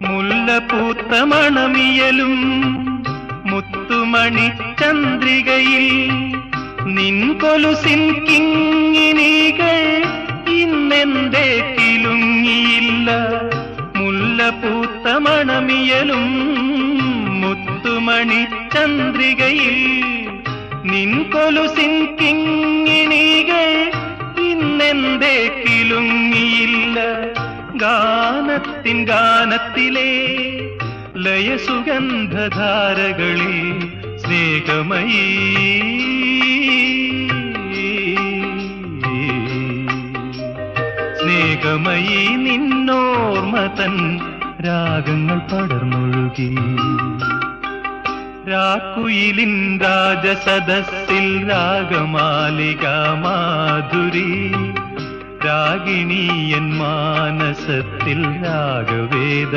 മുല്ലപൂത്ത മണമിയലും മുത്തുമണി ചന്ദ്രികയിൽ നിൻ കൊലുസിൻ കിങ്ങിനികൾ ഇന്നെന്തേ കിലുങ്ങിയില്ല മുല്ലപൂത്ത മണമിയലും മുത്തുമണി ചന്ദ്രികയിൽ നിൻ കൊലുസിൻ കിങ്ങിണികൾ ഇന്നെന്തേ കിലുങ്ങിയില്ല ഗാനത്തിൻ ഗാനത്തിലെ ലയസുഗന്ധധാരകളിൽ സ്നേഹമയീ. സ്നേഹമയീ നിന്നോർമതൻ രാഗങ്ങൾ പടർന്നൊഴുകി. രാക്കുയിലിൻ രാജസദസ്സിൽ രാഗമാലിക മാധുരി ராகினி என் மானசத்தில் ராகவேத